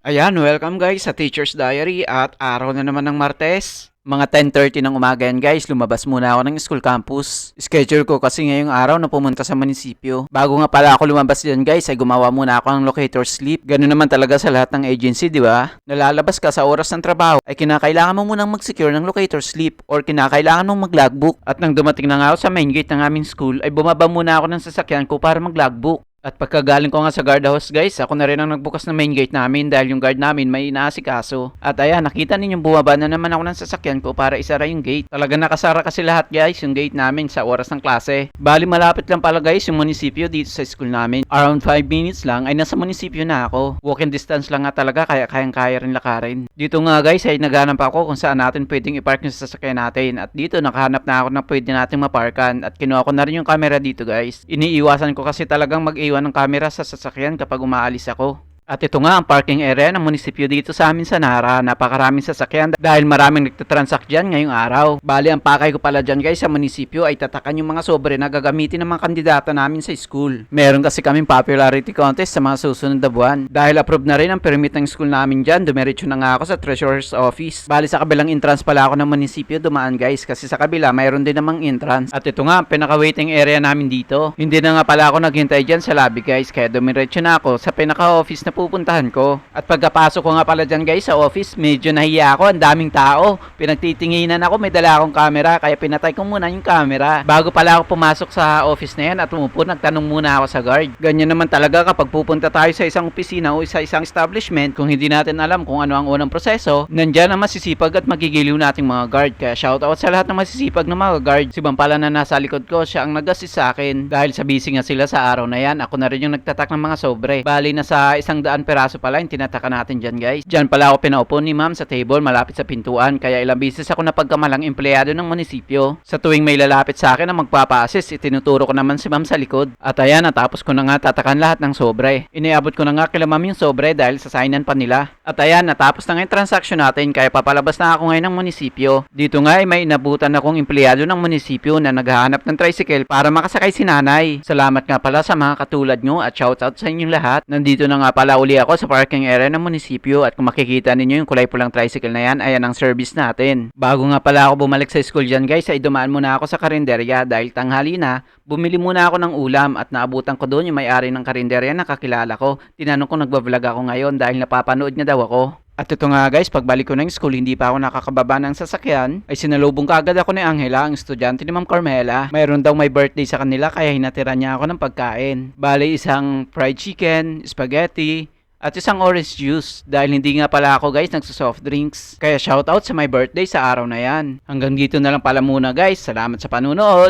Ayan, welcome guys sa Teacher's Diary at araw na naman ng Martes. Mga 10.30 ng umaga yan guys, lumabas muna ako ng school campus. Schedule ko kasi ngayong araw na pumunta sa munisipyo. Bago nga pala ako lumabas dyan guys, ay gumawa muna ako ng locator sleep. Ganun naman talaga sa lahat ng agency, di ba? Nalalabas ka sa oras ng trabaho, ay kinakailangan mo munang mag-secure ng locator sleep or kinakailangan mong mag-logbook. At nang dumating na nga ako sa main gate ng aming school, ay bumaba muna ako ng sasakyan ko para mag-logbook. At pagkagaling ko nga sa guardhouse guys, ako na rin ang nagbukas ng main gate namin dahil yung guard namin may inaasikaso. At ayan, nakita ninyong bumaba na naman ako ng sasakyan ko para isara yung gate. Talaga nakasara kasi lahat guys yung gate namin sa oras ng klase. Bali malapit lang pala guys yung munisipyo dito sa school namin. Around 5 minutes lang ay nasa munisipyo na ako. Walking distance lang nga talaga kaya kayang kaya rin lakarin. Dito nga guys ay naghanap ako kung saan natin pwedeng ipark yung sasakyan natin. At dito nakahanap na ako na pwede nating maparkan. At kinuha ko na rin yung camera dito guys. Iniiwasan ko kasi talagang mag-iwan ng camera sa sasakyan kapag umaalis ako. At ito nga ang parking area ng munisipyo dito sa amin sa Nara. Napakaraming sasakyan dahil maraming nagtatransact dyan ngayong araw. Bali, ang pakay ko pala dyan guys sa munisipyo ay tatakan yung mga sobre na gagamitin ng mga kandidata namin sa school. Meron kasi kaming popularity contest sa mga susunod na buwan. Dahil approve na rin ang permit ng school namin dyan, dumiretso na nga ako sa treasurer's office. Bali, sa kabilang entrance pala ako ng munisipyo dumaan guys kasi sa kabila mayroon din namang entrance. At ito nga, ang pinaka-waiting area namin dito. Hindi na nga pala ako naghintay dyan sa lobby guys kaya dumiretso na ako sa pinaka-office na pupuntahan ko. At pagkapasok ko nga pala dyan guys sa office, medyo nahiya ako, ang daming tao. Pinagtitinginan ako, may dala akong camera, kaya pinatay ko muna yung camera. Bago pala ako pumasok sa office na yan at umupo, nagtanong muna ako sa guard. Ganyan naman talaga kapag pupunta tayo sa isang opisina o sa isang establishment, kung hindi natin alam kung ano ang unang proseso, nandyan ang masisipag at magigiliw nating mga guard. Kaya shoutout sa lahat ng masisipag na mga guard. Si Bampala na nasa likod ko, siya ang nag-assist sa akin. Dahil sa busy nga sila sa araw na yan, ako na rin yung nagtatak ng mga sobre. Bali na sa isang daan peraso pala yung tinataka natin dyan guys. Dyan pala ako pinaupo ni ma'am sa table malapit sa pintuan. Kaya ilang beses ako napagkamalang empleyado ng munisipyo. Sa tuwing may lalapit sa akin na magpapa-assist, itinuturo ko naman si ma'am sa likod. At ayan, natapos ko na nga tatakan lahat ng sobre. Iniabot ko na nga kila ma'am yung sobre dahil sa signan pa nila. At ayan, natapos na nga yung transaction natin kaya papalabas na ako ngayon ng munisipyo. Dito nga ay may inabutan akong empleyado ng munisipyo na naghahanap ng tricycle para makasakay si nanay. Salamat nga pala sa mga katulad nyo at shoutout sa inyong lahat. Nandito na nga pala uli ako sa parking area ng munisipyo at kung makikita ninyo yung kulay pulang tricycle na yan, ayan ang service natin. Bago nga pala ako bumalik sa school dyan guys, ay dumaan muna ako sa karinderya dahil tanghali na, bumili muna ako ng ulam at naabutan ko doon yung may-ari ng karinderya na kakilala ko. Tinanong ko nagbablog ako ngayon dahil napapanood niya daw ako. At ito nga guys, pagbalik ko ng school, hindi pa ako nakakababa ng sasakyan, ay sinalubong kaagad ako ni Angela, ang estudyante ni Ma'am Carmela. Mayroon daw may birthday sa kanila kaya hinatira niya ako ng pagkain. Bale, isang fried chicken, spaghetti, at isang orange juice dahil hindi nga pala ako guys nagsa-soft drinks. Kaya shoutout sa my birthday sa araw na yan. Hanggang dito na lang pala muna guys. Salamat sa panunood.